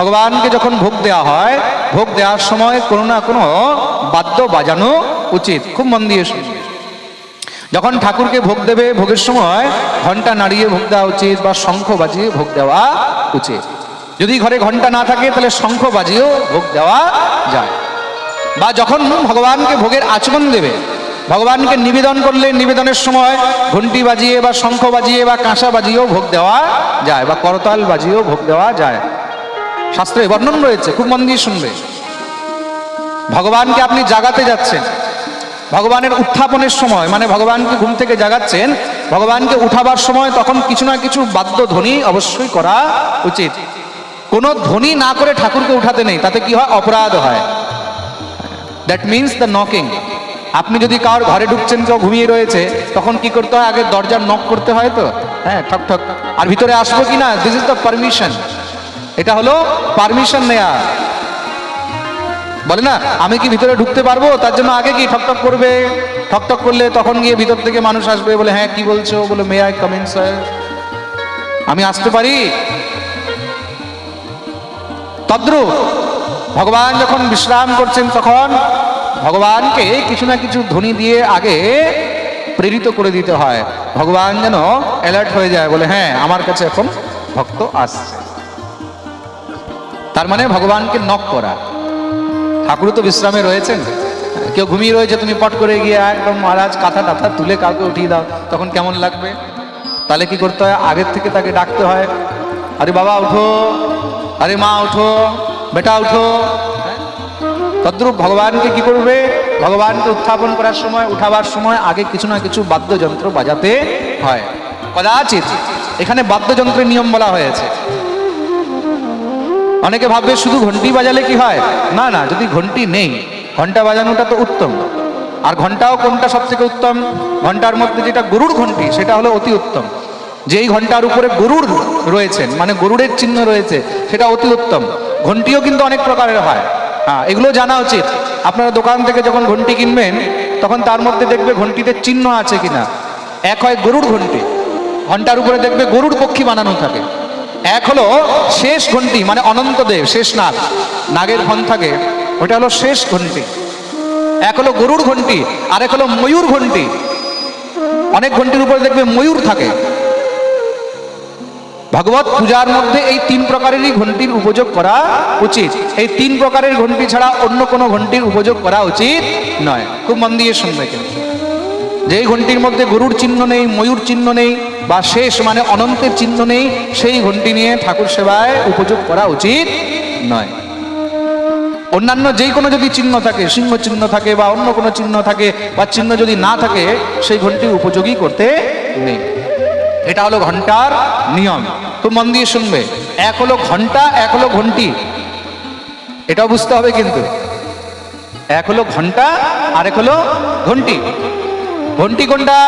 ভগবানকে যখন ভোগ দেওয়া হয়, ভোগ দেওয়ার সময় কোনো না কোনো বাদ্য বাজানো উচিত, খুব মন দিয়ে শুনবে যখন ঠাকুরকে ভোগ দেবে, ভোগের সময় ঘণ্টা নাড়িয়ে ভোগ দেওয়া উচিত বা শঙ্খ বাজিয়ে ভোগ দেওয়া উচিত। যদি ঘরে ঘণ্টা না থাকে, তাহলে শঙ্খ বাজিয়েও ভোগ দেওয়া যায়। বা যখন ভগবানকে ভোগের আচমন দেবে, ভগবানকে নিবেদন করলে নিবেদনের সময় ঘন্টি বাজিয়ে বা শঙ্খ বাজিয়ে বা কাঁসা বাজিয়েও ভোগ দেওয়া যায় বা করতাল বাজিয়েও ভোগ দেওয়া যায়। শাস্ত্রে বর্ণন রয়েছে, খুব মন দিয়ে শুনবে। ভগবানকে আপনি জাগাতে যাচ্ছেন। ভগবানের উত্থাপনের সময় মানে ভগবানকে ঘুম থেকে জাগাচ্ছেন? ভগবানকে উঠাবার সময় তখন কিছু না কিছু বাদ্য ধ্বনি অবশ্যই করা উচিত। কোনো ধ্বনি না করে ঠাকুরকে উঠাতে নেই, তাতে কি হয়? অপরাধ হয়। দ্যাট মিনস দ্য নকিং আপনি যদি কারোর ঘরে ঢুকছেন, কেউ ঘুমিয়ে রয়েছে, তখন কি করতে হয়? আগে দরজার নক করতে হয় তো? হ্যাঁ ঠক ঠক। আর ভিতরে আসব কি না? দিস ইজ দ্য পারমিশন এটা হলো পারমিশন নেয়া। বলে না, আমি কি ভিতরে ঢুকতে পারব? তার জন্য আগে কি ঠকঠক করবে? ঠকঠক করলে তখন গিয়ে ভিতর থেকে মানুষ আসবে বলে হ্যাঁ কি বলছো? বলে মে আই কামিন স্যার আমি আসতে পারি? তদ্রু ভগবান যখন বিশ্রাম করছেন তখন ভগবানকে কিছু না কিছু ধ্বনি দিয়ে আগে প্রেরিত করে দিতে হয়। ভগবান যেন অ্যালার্ট হয়ে যায় বলে হ্যাঁ আমার কাছে এখন ভক্ত আসছে। তার মানে ভগবানকে নক করা। ঠাকুর তো বিশ্রামে রয়েছেন। কেউ ঘুমিয়ে রয়েছে, তুমি পট করে গিয়ে একদম মহারাজ কাঁথা টাথা তুলে কাউকে উঠিয়ে দাও, তখন কেমন লাগবে? তাহলে কি করতে হয়? আগের থেকে তাকে ডাকতে হয়। আরে বাবা, উঠো। আরে মা, উঠো। বেটা, উঠো? তদ্রূপ ভগবানকে কি করবে? ভগবানকে উত্থাপন করার সময়, উঠাবার সময় আগে কিছু না কিছু বাদ্যযন্ত্র বাজাতে হয়। কদাচিৎ এখানে বাদ্যযন্ত্রের নিয়ম বলা হয়েছে। অনেকে ভাববে শুধু ঘন্টি বাজালে কি হয়? না না, যদি ঘন্টি নেই, ঘণ্টা বাজানোটা তো উত্তম। আর ঘন্টাও কোনটা সব থেকে উত্তম? ঘণ্টার মধ্যে যেটা গরুর ঘন্টি, সেটা হলো অতি উত্তম। যেই ঘণ্টার উপরে গরুর রয়েছেন মানে গরুরের চিহ্ন রয়েছে, সেটা অতি উত্তম। ঘন্টিও কিন্তু অনেক প্রকারের হয়। হ্যাঁ এগুলো জানা উচিত। আপনারা দোকান থেকে যখন ঘন্টি কিনবেন, তখন তার মধ্যে দেখবে ঘন্টিতে চিহ্ন আছে কিনা। এক হয় গরুর ঘন্টি। ঘণ্টার উপরে দেখবে গরুর পক্ষী বানানো থাকে। এক হলো শেষ ঘন্টি মানে অনন্তদেব, শেষ নাগ নাগের ঘন থাকে ওটা হলো শেষ ঘন্টি এক হলো গরুর ঘন্টি আর এক হলো ময়ূর ঘন্টি অনেক ঘন্টির উপরে দেখবে ময়ূর থাকে। ভগবত পূজার মধ্যে এই তিন প্রকারেরই ঘন্টির উপযোগ করা উচিত। এই তিন প্রকারের ঘন্টি ছাড়া অন্য কোনো ঘন্টির উপযোগ করা উচিত নয়। খুব মন দিয়ে শুনবে কিন্তু। যেই ঘন্টির মধ্যে গরুর চিহ্ন নেই, ময়ূর চিহ্ন নেই, বা শেষ মানে অনন্তের চিহ্ন নেই, সেই ঘন্টি নিয়ে ঠাকুর সেবায় উপযোগ করা উচিত নয়। অন্যান্য যেই কোনো যদি চিহ্ন থাকে, সিংহ চিহ্ন থাকে, বা অন্য কোনো চিহ্ন থাকে, বা চিহ্ন যদি না থাকে, সেই ঘন্টি উপযোগী করতে নেই। এটা হলো ঘণ্টার নিয়ম। খুব মন দিয়ে শুনবে, এক হলো ঘণ্টা এক হলো ঘন্টি এটাও বুঝতে হবে কিন্তু। এক হলো ঘণ্টা আর এক হলো ঘন্টি ঘন্টি কোনটা?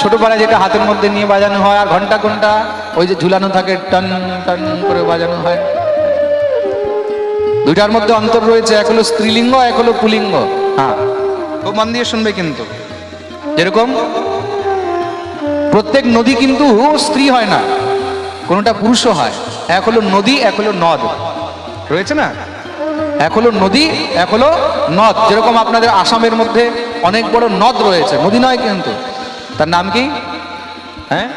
ছোট পাড়া যেটা হাতের মধ্যে নিয়ে বাজানো হয়, আর ঘণ্টা কোনটা? ওই যে ঝুলানো থাকে, টন টন করে বাজানো হয়। দুইটার মধ্যে অন্তর রয়েছে, এক হলো স্ত্রীলিঙ্গ, এক হলো পুলিঙ্গ। হ্যাঁ। খুব মন দিয়ে শুনবে কিন্তু। যেরকম, প্রত্যেক নদী কিন্তু স্ত্রী হয় না, কোনোটা পুরুষও হয়। এক হলো নদী, এক হলো নদ। রয়েছে না? এক হলো নদী, এক হলো নদ। যেরকম আপনাদের আসামের মধ্যে অনেক বড় নদ রয়েছে। নদী নয় কিন্তু। তার নাম কি? হ্যাঁ?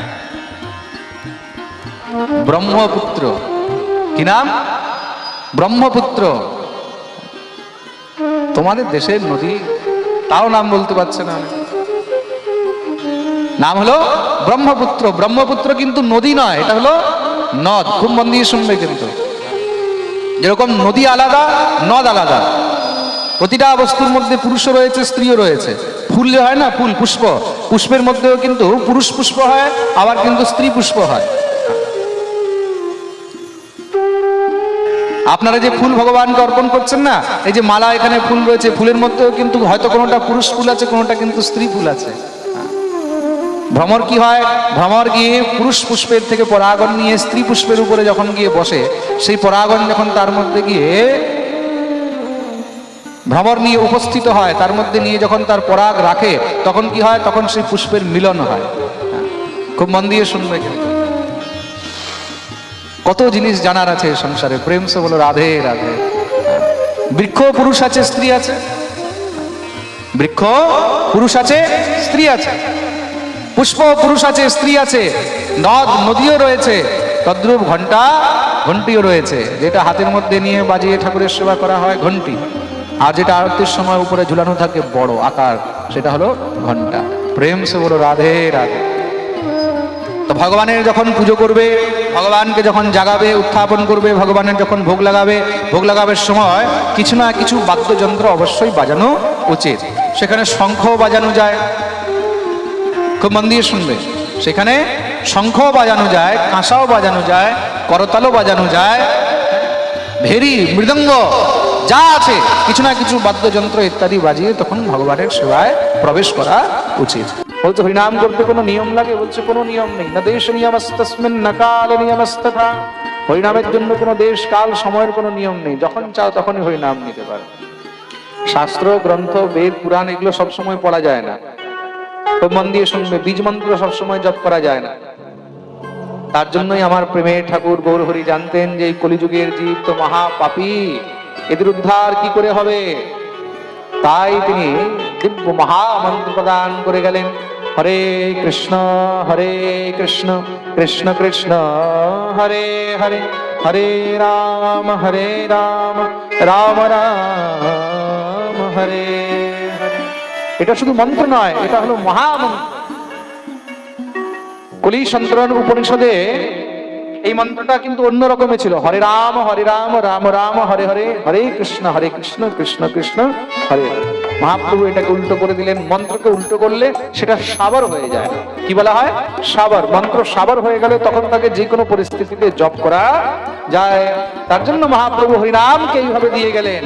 ব্রহ্মপুত্র। কি নাম? ব্রহ্মপুত্র। তোমাদের দেশের নদী, তাও নাম বলতে পারছে না। নাম হলো ব্রহ্মপুত্র। ব্রহ্মপুত্র কিন্তু নদী নয়, এটা হলো নদ। খুব মন দিয়ে শুনবে কিন্তু। যেরকম নদী আলাদা, নদ আলাদা। প্রতিটা বস্তুর মধ্যে পুরুষও রয়েছে, স্ত্রীও রয়েছে। ফুল হয় না ফুল, পুষ্প? পুষ্পের মধ্যেও কিন্তু পুরুষ পুষ্প হয়, আবার কিন্তু স্ত্রী পুষ্প হয়। আপনারা যে ফুল ভগবানকে অর্পণ করছেন না, এই যে মালা এখানে ফুল রয়েছে, ফুলের মধ্যেও কিন্তু হয়তো কোনোটা পুরুষ ফুল আছে, কোনোটা কিন্তু স্ত্রী ফুল আছে। ভ্রমর কি হয়? ভ্রমর গিয়ে পুরুষ পুষ্পের থেকে পরাগণ নিয়ে স্ত্রী পুষ্পের উপরে যখন গিয়ে বসে, সেই পরাগণ যখন তার মধ্যে গিয়ে ভ্রমর নিয়ে উপস্থিত হয়, তার মধ্যে নিয়ে যখন তার পরাগ রাখে, তখন কি হয়? তখন সেই পুষ্পের মিলন হয়। খুব মন দিয়ে শুনবে কত জিনিস জানার আছে সংসারে। প্রেম সে বলো, রাধে রাধে। বৃক্ষ, পুরুষ আছে, স্ত্রী আছে? বৃক্ষ, পুরুষ আছে, স্ত্রী আছে? পুষ্প, পুরুষ আছে, স্ত্রী আছে? নদ, নদীও রয়েছে। তদ্রূপ ঘণ্টা ঘন্টিও রয়েছে। যেটা হাতের মধ্যে নিয়ে বাজিয়ে ঠাকুরের সেবা করা হয় ঘন্টি আর যেটা আরতির সময় উপরে ঝুলানো থাকে, বড় আকার, সেটা হলো ঘণ্টা। প্রেম সে বলো, রাধে রাধে। তো ভগবানের যখন পুজো করবে, ভগবানকে যখন জাগাবে, উত্থাপন করবে, ভগবানের যখন ভোগ লাগাবে, ভোগ লাগাবার সময় কিছু না কিছু বাদ্যযন্ত্র অবশ্যই বাজানো উচিত। সেখানে শঙ্খ বাজানো যায়। খুব মন দিয়ে শুনবে। সেখানে শঙ্খ বাজানো যায়, কাঁসাও বাজানো যায়, করতালও বাজানো যায়। ভেরি, মৃদঙ্গ। যা আছে, কিছু না কিছু বাদ্যযন্ত্র ইত্যাদি বাজিয়ে তখন ভগবানের সেবায় প্রবেশ করা উচিত। বলছে, হরিনাম করতে কোনো নিয়ম লাগে? বলছে, কোনো নিয়ম নেই। না দেশ নিয়মস্তস্মিন, না কাল নিয়মস্তথা। হরিনামের জন্য কোনো দেশ, কাল, সময়ের কোনো নিয়ম নেই। যখন চাও তখনই হরিনাম নিতে পারো। শাস্ত্র, গ্রন্থ, বেদ, পুরাণ, এগুলো সবসময় পড়া যায় না। মন দিয়ে শুনবে, বীজ মন্ত্র সবসময় জপ করা যায় না। তার জন্যই আমার প্রেমের ঠাকুর গৌরহরি জানতেন যে কলিযুগের জীব তো মহা পাপী এদের উদ্ধার কি করে হবে? তাই তিনি দিব্য মহামন্ত্র প্রদান করে গেলেন। হরে কৃষ্ণ হরে কৃষ্ণ কৃষ্ণ কৃষ্ণ, হরে হরে হরে রাম হরে রাম রাম রাম, হরে এটা শুধু মন্ত্র নয়, এটা হলো মহামন্ত্র। কলি সন্তরণ উপনিষদে এই মন্ত্রটা কিন্তু অন্য রকমের ছিল। হরে রাম হরে রাম রাম রাম, হরে হরে হরে কৃষ্ণ হরে কৃষ্ণ কৃষ্ণ কৃষ্ণ হরে। মহাপ্রভু এটাকে উল্টো করে দিলেন। মন্ত্রকে উল্টো করলে সেটা সাবর হয়ে যায়। কি বলা হয়? সাবর। মন্ত্র সাবর হয়ে গেলে তখন তাকে যে কোনো পরিস্থিতিতে জপ করা যায়। তার জন্য মহাপ্রভু হরিনামকে এইভাবে দিয়ে গেলেন।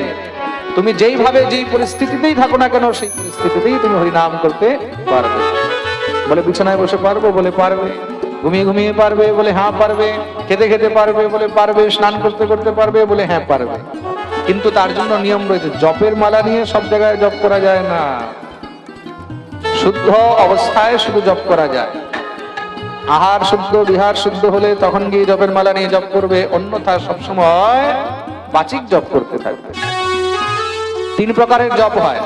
তুমি যেইভাবে যেই পরিস্থিতিতেই থাকো না কেন, সেই পরিস্থিতিতেই তুমি হরিনাম করতে পারবে। বলে বিছানায় বসে পারব বলে পারবে। ঘুমিয়ে ঘুমিয়ে পারবে বলে হ্যাঁ পারবে, খেতে খেতে পারবে বলে পারবে, স্নান করতে করতে পারবে বলে হ্যাঁ পারবে। কিন্তু তার জন্য নিয়ম রয়েছে, জপের মালা নিয়ে সব জায়গায় জপ করা যায় না। শুদ্ধ অবস্থায় শুধু জপ করা যায়। আহার শুদ্ধ, বিহার শুদ্ধ হলে তখন গিয়ে জপের মালা নিয়ে জপ করবে, অন্যথা সবসময় বাচিক জপ করতে থাকবে। তিন প্রকারের জপ হয়,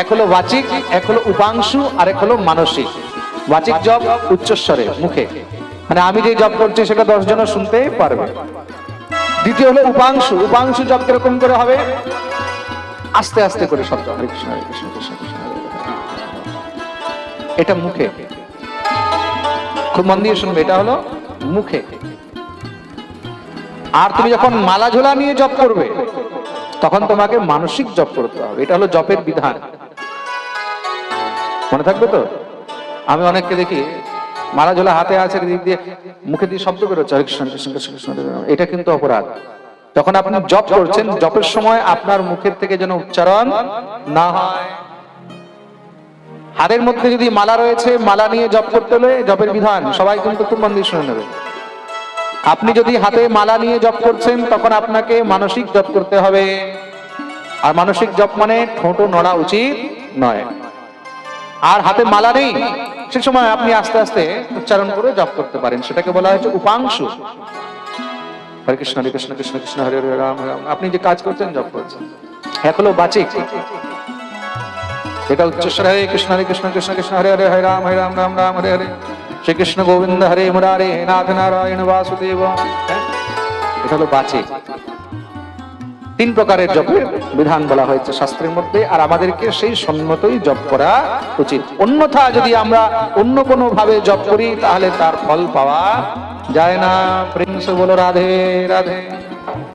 এক হলো বাচিক, এক হলো উপাংশু আর এক হলো মানসিক। বাচিক জপ উচ্চস্বরে, মুখে। মানে আমি যে জব করছি, সেটা দশ জন শুনতে পারবে। দ্বিতীয় হলো উপাংশু। উপাংশু জপ কীরকম করে হবে? আস্তে আস্তে করে শব্দ। এটা মুখে। খুব মন দিয়ে শুনবে। এটা হলো মুখে। আর তুমি যখন মালা ঝোলা নিয়ে জপ করবে, তখন তোমাকে মানসিক জপ করতে হবে। এটা হলো জপের বিধান। মনে থাকবে তো? আমি অনেককে দেখি মালা ঝোলা হাতে আছে দিক দিয়ে মুখে দিয়ে শব্দ বেরোচ্ছে, হরে কৃষ্ণ কৃষ্ণ কৃষ্ণ কৃষ্ণ। এটা কিন্তু অপরাধ। যখন আপনি জপ করছেন, জপের সময় আপনার মুখের থেকে যেন উচ্চারণ না হয়। হাতের মধ্যে যদি মালা রয়েছে, মালা নিয়ে জপ করতে হলে জপের বিধান সবাই কিন্তু খুব মন্দির শুনে নেবে। আপনি যদি হাতে মালা নিয়ে জপ করছেন, তখন আপনাকে মানসিক জপ করতে হবে। আর মানসিক জপ মানে ঠোঁটো নড়া উচিত নয়। আর হাতে মালা নেই সে সময় আপনি আস্তে আস্তে উচ্চারণ করে জপ করতে পারেন। সেটাকে বলা হয়েছে উপাংশু। হরে কৃষ্ণ হরে কৃষ্ণ কৃষ্ণ কৃষ্ণ, হরে হরে রাম রাম। আপনি যে কাজ করছেন, জপ করছেন। হলো বাচিক এটা উচ্চস্বর হরে কৃষ্ণ হরে কৃষ্ণ কৃষ্ণ কৃষ্ণ, হরে হরে হরে রাম হরে রাম রাম রাম, হরে হরে। শ্রী কৃষ্ণ গোবিন্দ হরে মুরারে, নাথ নারায়ণ বাসুদেব। হ্যাঁ? এটা হলো বাচিক তিন প্রকারের জপের বিধান বলা হয়েছে শাস্ত্রের মধ্যে, আর আমাদেরকে সেই সম্মতই জপ করা উচিত। অন্যথা যদি আমরা অন্য কোনো ভাবে জপ করি, তাহলে তার ফল পাওয়া যায় না। প্রিন্স বলো, রাধে রাধে।